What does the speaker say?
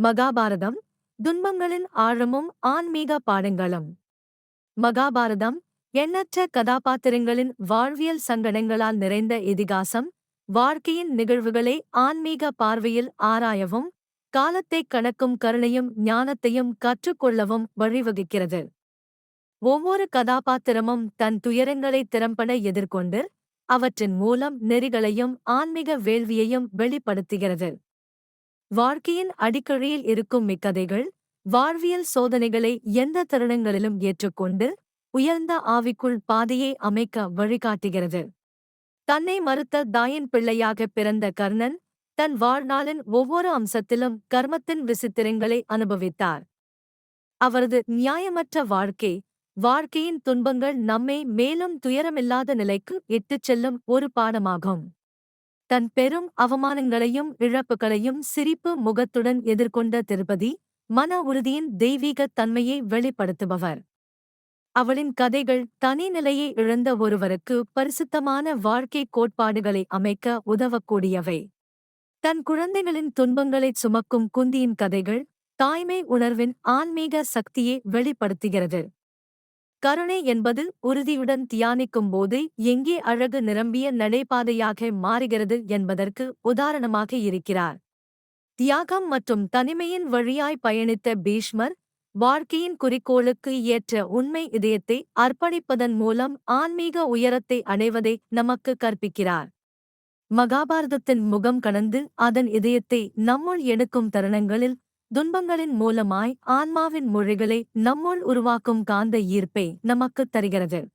மகாபாரதம் துன்பங்களின் ஆழமும் ஆன்மீக பாடங்களும். மகாபாரதம் எண்ணற்ற கதாபாத்திரங்களின் வாழ்வியல் சங்கடங்களால் நிறைந்த இதிகாசம் வாழ்க்கையின் நிகழ்வுகளை ஆன்மீக பார்வையில் ஆராயவும் காலத்தைக் கணக்கும் கருணையும் ஞானத்தையும் கற்றுக்கொள்ளவும் வழிவகுக்கிறது. ஒவ்வொரு கதாபாத்திரமும் தன் துயரங்களை திறம்பட எதிர்கொண்டு அவற்றின் மூலம் நெறிகளையும் ஆன்மீக வேள்வியையும் வெளிப்படுத்துகிறது. வாழ்க்கையின் அடிக்கழியில் இருக்கும் இக்கதைகள் வாழ்வியல் சோதனைகளை எந்த தருணங்களிலும் ஏற்றுக்கொண்டு உயர்ந்த ஆவிக்குள் பாதையை அமைக்க வழிகாட்டுகிறது. தன்னை மறுத்த தாயின் பிள்ளையாகப் பிறந்த கர்ணன் தன் வாழ்நாளின் ஒவ்வொரு அம்சத்திலும் கர்மத்தின் விசித்திரங்களை அனுபவித்தார். அவரது நியாயமற்ற வாழ்க்கை வாழ்க்கையின் துன்பங்கள் நம்மை மேலும் துயரமில்லாத நிலைக்கு இட்டுச் செல்லும் ஒரு பாடமாகும். தன் பெரும் அவமானங்களையும் இழப்புகளையும் சிரிப்பு முகத்துடன் எதிர்கொண்ட திருப்பதி மன உறுதியின் தெய்வீகத் தன்மையை வெளிப்படுத்துபவர். அவளின் கதைகள் தனிநிலையை இழந்த ஒருவருக்கு பரிசுத்தமான வாழ்க்கை கோட்பாடுகளை அமைக்க உதவக்கூடியவை. தன் குழந்தைகளின் துன்பங்களைச் சுமக்கும் குந்தியின் கதைகள் தாய்மை உணர்வின் ஆன்மீக சக்தியை வெளிப்படுத்துகிறது. கருணை என்பது உறுதியுடன் தியானிக்கும் போது எங்கே அழகு நிரம்பிய நடைபாதையாக மாறுகிறது என்பதற்கு உதாரணமாக இருக்கிறார். தியாகம் மற்றும் தனிமையின் வழியாய் பயணித்த பீஷ்மர் வாழ்க்கையின் குறிக்கோளுக்கு ஏற்ற உண்மை இதயத்தை அர்ப்பணிப்பதன் மூலம் ஆன்மீக உயரத்தை அடைவதை நமக்கு கற்பிக்கிறார். மகாபாரதத்தின் முகம் கடந்து அதன் இதயத்தை நம்முள் எடுக்கும் தருணங்களில் துன்பங்களின் மூலமாய் ஆன்மாவின் மொழிகளை நம்முள் உருவாக்கும் காந்த ஈர்ப்பை நமக்குத் தருகிறது.